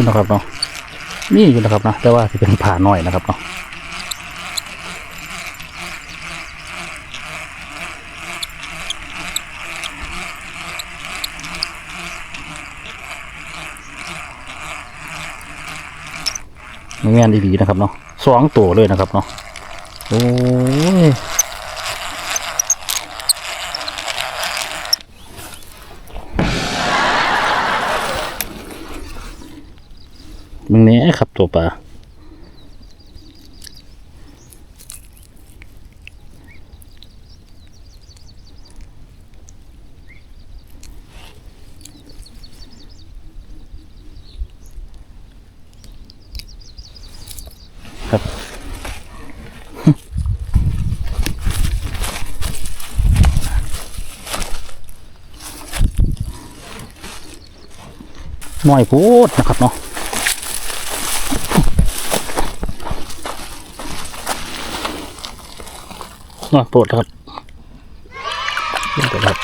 ยนะครับเนาะนี่อยู่นะครับนะแต่ว่าที่เป็นผ่าน้อยนะครับเนาะแม่นดีๆนะครับเนาะสองตัวเลยนะครับเนาะโอ้ มึงเนี้ยครับตัวปลาครับหน่อยพูดนะครับเนาะ น่าโปรดครับน่าโปรดครับ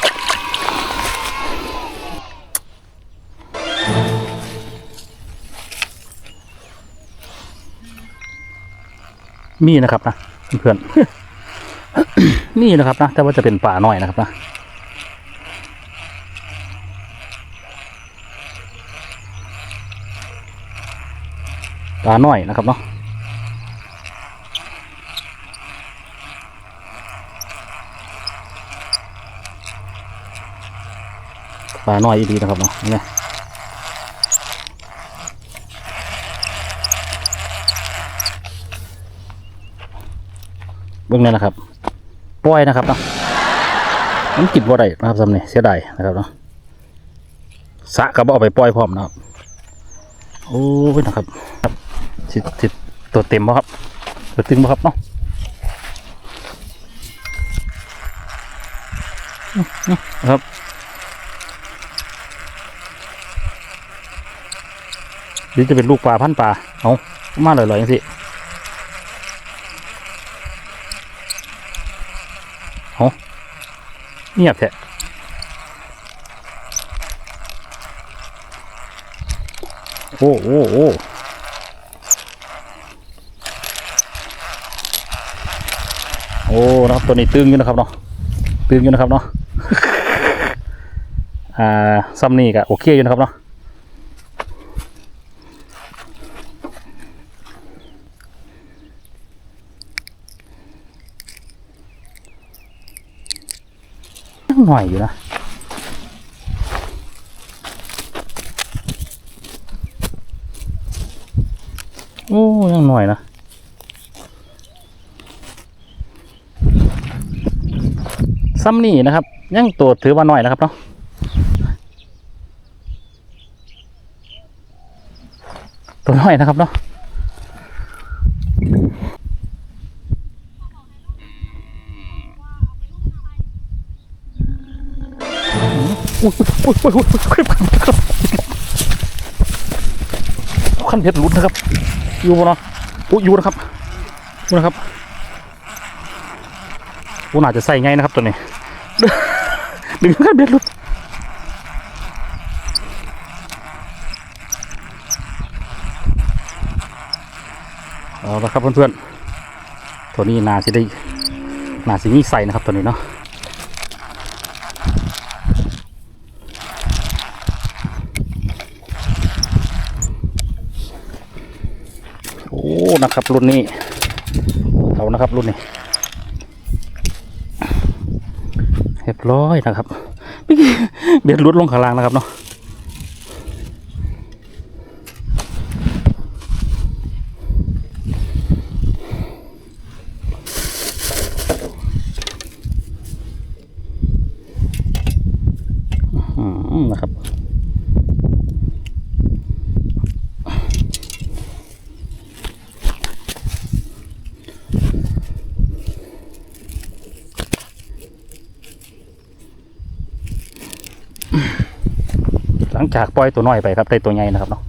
มีนะครับนะเพื่อนมีนะครับนะแต่ว่าจะเป็นป่าน้อยนะครับนะป่าน้อยนะครับเนาะ ปลาน้อยอีดีนะครับเนาะเนี่ยเบื้องนี้นะครับปล่อยนะครับเนาะมันกินว่าไรนะครับสำเนีเสียดายนะครับเนาะสะกระบอกไปปล่อยพร้อมนะครับโอ้ยนะครับครับสิสิตัวเต็มบ่ครับตัวตึงบ่ครับเนาะนะครับ หรือจะเป็นลูกปลาพันปลาเอามาลอยๆอย่างสิเอาเงียบแท้โอ้โอ้โอ้โอ้นะครับตัวนี้ตึงอยู่นะครับเนาะตึงอยู่นะครับเนาะอ่าซัมนี่ก็โอเคอยู่นะครับเนาะ ยังหน่อยอยู่นะโอ้ยังหน่อยนะซ้ำนี่นะครับ ยังตัวถือว่าหน่อยนะครับเนาะตัวน้อยนะครับเนาะ อุ้ยอุ้ยอุ้ยอุ้ยอุ้ยคลิปครับ ขั้นเพชรลุดนะครับ อยู่บนเนาะอุ้ยอยู่นะครับอยู่นะครับกูน่าจะใส่ไงนะครับตัวนี้ดึงขั้นเพชรลุดเอาละครับเพื่อนๆตัวนี้นาสิได้นาสิมีใส่นะครับตัวนี้เนาะ โอ้ นะครับ รุ่นนี้เอานะครับ รุ่นนี้เรียบร้อยนะครับเบียดรุดลงข้างล่างนะครับเนาะอืมนะครับ จากปล่อยตัวน้อยไปครับได้ตัวใหญ่นะครับเนาะ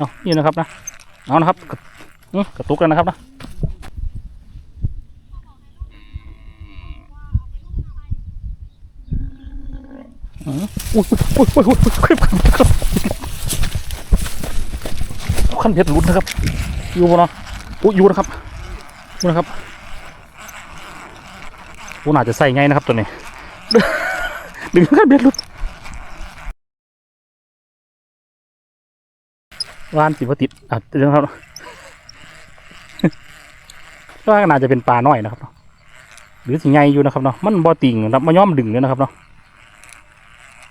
เอานี่นะครับนะเอานะครับกระตุกแล้วนะครับนะอื้ออุ้ยอุ้ยอุ้ยอุ้ยอุ้ยอุ้ยขั้นเพชรหลุดนะครับ อยู่บนเนาะอุ้ยอยู่นะครับอยู่นะครับกูน่าจะใส่ไงนะครับตัวนี้ ดึงขั้นเพชรหลุด ว่านสิบติดอะเดี๋ยวครับก็ว่าน่าจะเป็นปลาน้อยนะครับเนาะหรือสิไงอยู่นะครับเนาะมันบ่ติ่งนะครับมาย่อมดึงเลยนะครับเนาะ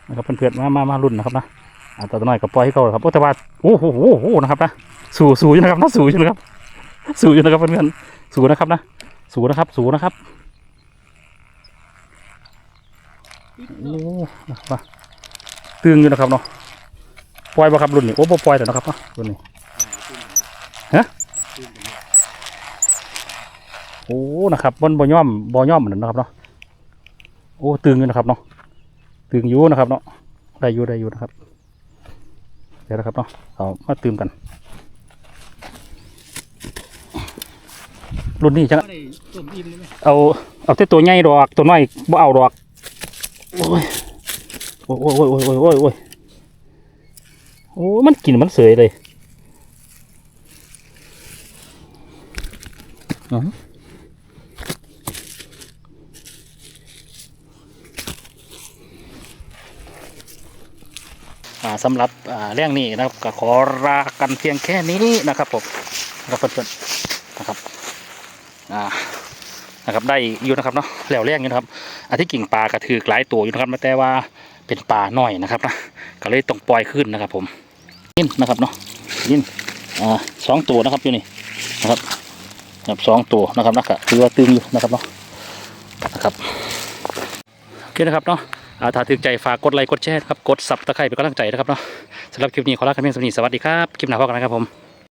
นะครับเพื่อนๆมามามารุ่นนะครับนะอาตัวน้อยกับปล่อยให้เขาครับโอ้แต่ว่าโอ้โหโอ้โหนะครับนะสู้สู้อยู่นะครับนะสู้อยู่นะครับสู้อยู่นะครับเพื่อนๆสู้นะครับนะสู้นะครับสู้นะครับโอ้นะครับตึงอยู่นะครับเนาะ ปล่อยบ่ครับรุ่นนี้โอ้บ่ปล่อยแต่นะครับเนาะรุ่นนี้ฮะโอ้นะครับบนบ่ย่อมบ่ย่อมเหมือนนะครับเนาะโอ้ตึงอยู่นะครับเนาะตึงอยู่นะครับเนาะได้อยู่ได้อยู่นะครับเดี๋ยวนะครับเนาะเอามาตื่มกัน รุ่นนี้จังได้ต้มอิ่มเลยไหมเอาเอาแต่ตัวใหญ่ดอกตัวน้อยบ่เอาดอกโอ้ยโอ้ยโอ้ยโอ้ยโอ้ยโอ้ย โอ้ยโอ้ยมันกินมันเสยเลยอือหืออ่าสำหรับอ่าเรื่องนี้นะครับก็ขอลากันเพียงแค่นี้นะครับผมนะครับเพื่อนๆนะครับอ่านะครับได้อยู่นะครับเนาะแล้วแรงอยู่นะครับอันที่กิ่งปลากระถือหลายตัวอยู่นะครับแต่ว่าเป็นปลาน้อยนะครับนะ ก็เลยต้องปล่อยขึ้นนะครับ ผมยินนะครับเนาะยินอ่าสองตัวนะครับอยู่นี่นะครับครับสองตัวนะครับนะก็ถือว่าตึงอยู่นะครับเนาะนะครับโอเคนะครับเนาะอาถ้าถึงใจฝากกดไลค์กดแชร์ครับกดซับตะไคร้เป็นกำลังใจนะครับเนาะสำหรับคลิปนี้ขอลากันเพียงสวัสดีสวัสดีครับคลิปหน้าพบกันนะครับผม